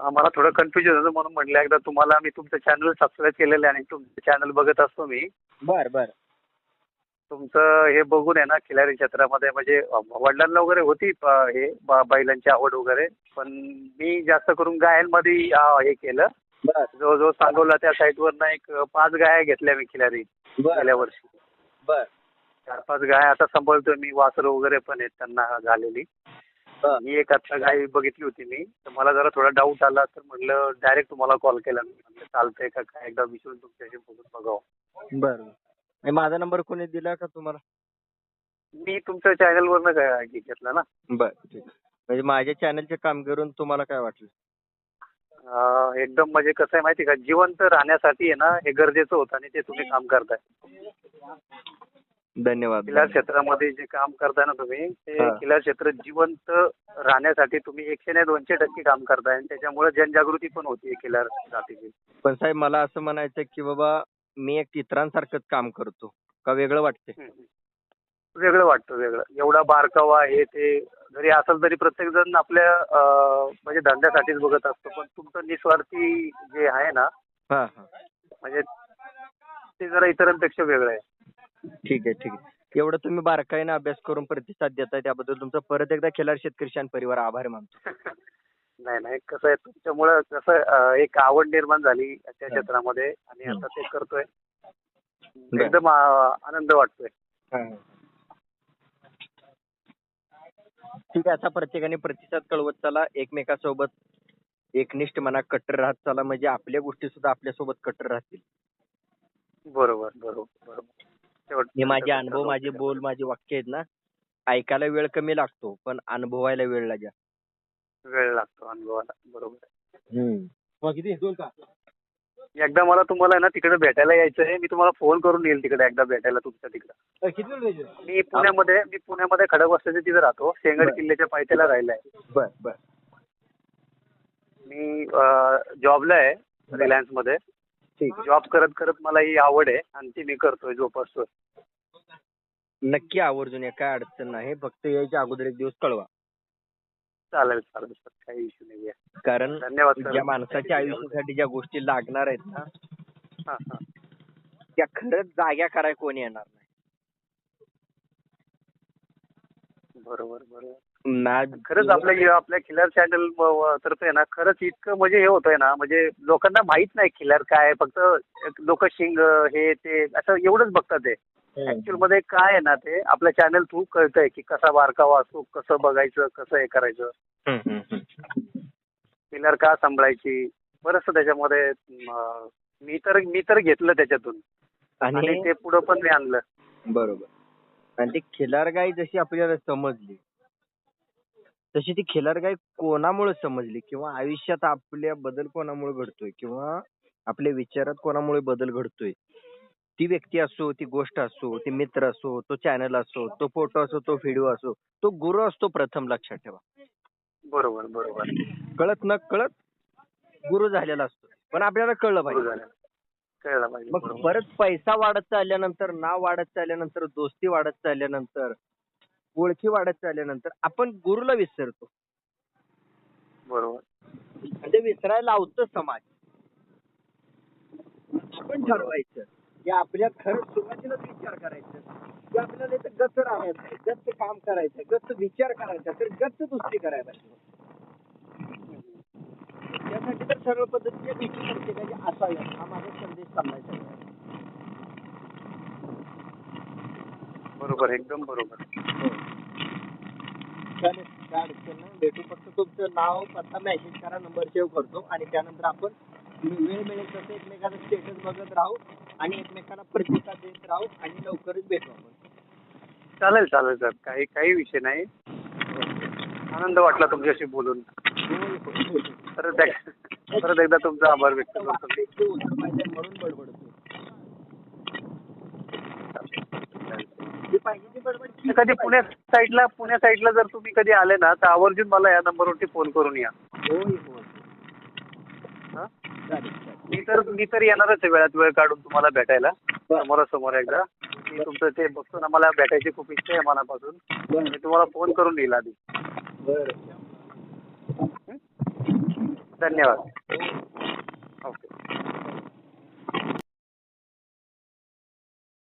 अं, मला थोडं कन्फ्युजन होतं म्हणून म्हटलं एकदा तुम्हाला मी तुमचं चॅनल सबस्क्राईब केलेलं आहे आणि तुमचं चॅनल बघत असतो मी. बर बर. तुमचं हे बघून आहे ना खिलारी क्षेत्रामध्ये म्हणजे वडिलांना वगैरे होती हे ब- बैलांची आवड वगैरे पण मी जास्त करून गायांमध्ये अं, हे केलं. बर. जवळजवळ सांगोला त्या साईटवरनं एक पाच गाया घेतल्या मी खिलारी बर. गेल्या वर्षी. बर. चार पाच गाय आता सांभाळतोय मी वासरं वगैरे पण आहेत त्यांना झालेली. ही एक आता गाय बघितली होती मी. तर मला जरा थोडा डाऊट आला तर म्हटलं डायरेक्ट तुम्हाला कॉल केला मी. म्हटलं चालतंय का काय? एकदा विचारून तुमच्याशी बोलून बघावं. बर माझा नंबर कोणी दिला का तुम्हाला? मी तुमच्या चॅनलवरनं काय घेतला ना? बर ठीक. म्हणजे माझ्या चॅनलचे काम करून तुम्हाला काय वाटलं? अं, एकदम म्हणजे कसं आहे माहिती का? जिवंत राहण्यासाठी आहे ना हे गरजेचं होतं आणि ते तुम्ही काम करताय. धन्यवाद. खिलार क्षेत्रामध्ये जे काम करताय ना तुम्ही ते हा. खिलार क्षेत्र जिवंत राहण्यासाठी तुम्ही एकशे नाही दोनशे टक्के काम करताय आणि त्याच्यामुळे जनजागृती पण होतीये खिलार जातीची. पण साहेब मला असं म्हणायचं की बाबा मी एक इतरांसारखंच काम करतो. का वेगळं वाटते हम्म. वेगळं वाटतं वेगळं. एवढा बारकावा हे ते जरी असेल तरी प्रत्येक जण आपल्या अं, म्हणजे धंद्यासाठीच बघत असतो पण तुमचं निस्वार्थी जे आहे ना हा हा. म्हणजे ते जरा इतरांपेक्षा वेगळं आहे. ठीक आहे ठीक आहे. एवढं तुम्ही बारकाईने अभ्यास करून प्रतिसाद देताय त्याबद्दल तुमचा परत एकदा खिलार शेतकरी शान परिवार आभार मानतो. नाही नाही कसं आहे तुमच्यामुळं कसं अं, एक आवड निर्माण झाली त्या क्षेत्रामध्ये आणि आता ते करतोय. एकदम आनंद वाटतोय. ठीक आहे आता प्रत्येकाने प्रतिसाद कळवत चला एकमेकासोबत एकनिष्ठ मना कट्टर राहत चला म्हणजे आपल्या गोष्टी सुद्धा आपल्यासोबत कट्टर राहतील. बरोबर बरोबर बरोबर. हे माझे अनुभव माझे बोल माझे वाक्य आहेत ना ऐकायला वेळ कमी लागतो पण अनुभवायला वेळ लागेल. वेळ लागतो अनुभवाला बरोबर किती? दोन का? एकदा मला तुम्हाला ना तिकडे भेटायला यायचं आहे मी तुम्हाला फोन करून येईल तिकडे एकदा भेटायला तुमच्या तिकडे. किती वेळ पाहिजे मी पुण्यामध्ये मी पुण्यामध्ये खडकवासल्याच्या तिथे राहतो शेंगड बरं. किल्ल्याच्या पायथ्याला राहिलाय. बर बर. मी जॉबला आहे रिलायन्समध्ये ठीक. जॉब करत करत मला ही आवड आहे आणि ती मी करतोय जोपासतोय. नक्की आवर्जून या काय अडचण नाही. फक्त यायच्या अगोदर एक दिवस कळवा. चालेल चालेल सर. काही इश्यू नाही आहे. कारण धन्यवाद ज्या माणसाच्या आयुष्यासाठी ज्या गोष्टी लागणार आहेत ना हां हां. त्या खरंच जाग्या कराय कोणी येणार नाही. बरोबर बरोबर. खरंच आपल्या आपल्या खिलार चॅनल तर्फे ना खरंच इतकं म्हणजे हे होतंय ना म्हणजे लोकांना माहीत नाही खिलार काय. फक्त लोक शिंग हे ते असं एवढंच बघतात ते. ऍक्च्युअलमध्ये काय आहे ना ते आपल्या चॅनल थ्रू कळतंय की कसा बारकावा असतो कसं बघायचं कसं हे करायचं. पिलर का सांभाळायची बरंचसं त्याच्यामध्ये मी तर मी तर घेतलं त्याच्यातून. आणि आणि ते पुढं पण मी आणलं. बरोबर. आणि ती खिलार गाय जशी आपल्याला समजली तशी ती खिलार गाय कोणामुळे समजली किंवा आयुष्यात आपल्या बदल कोणामुळे घडतोय किंवा आपल्या विचारात कोणामुळे बदल घडतोय? ती व्यक्ती असो ती गोष्ट असो ती मित्र असो तो चॅनल असो तो फोटो असो तो व्हिडिओ असो तो गुरु असतो प्रथम लक्षात ठेवा. बरोबर बरोबर. कळत न कळत गुरु झालेला असतो. पण आपल्याला कळलं पाहिजे. कळलं पाहिजे मग बरोबर. परत पैसा वाढत चालल्यानंतर नाव वाढत चालल्यानंतर दोस्ती वाढत चालल्यानंतर ओळखी वाढत चालल्यानंतर आपण गुरुला विसरतो. बरोबर. म्हणजे विसरायला लावतो समाज. आपण ठरवायचं की आपल्या खरंच सुरुवातीलाच विचार करायचं. की आपल्याला इथं गच राहायचं गच काम करायचं गच विचार करायचा तर गच दुसरी करायला पाहिजे. त्यासाठी तर सरळ पद्धतीच्या गोष्टी प्रत्येकाच्या असाव्यात हा माझा संदेश चाललाय बरोबर एकदम बरोबर. चालेल काय अडचण नाही. भेटू फक्त तुमचं नाव पत्ता मेसेज करा नंबर सेव्ह करतो आणि त्यानंतर आपण वेळ मिळेल तसं एकमेकांचा स्टेटस बघत राहू आणि एकमेकांना प्रतिसाद देत राहू आणि लवकरच भेटू आपण. चालेल चालेल सर. काही काही विषय नाही. आनंद वाटला तुमच्याशी बोलून. परत एक- परत एकदा तुमचा आभार व्यक्त करतो. म्हणून बडबडतो जे पाहिजे ते बडबड कधी पुण्या साईडला पुण्या साईडला जर तुम्ही कधी आले ना तर आवर्जून मला या नंबरवरती फोन करून या. हा? मी तर मी तर येणारच आहे वेळात वेळ काढून तुम्हाला भेटायला. समोरासमोर एकदा. मी तुमचं ते बघतो ना मला भेटायची खूप इच्छा आहे मनापासून. मी तुम्हाला फोन करून येईल आधी. बरं. धन्यवाद.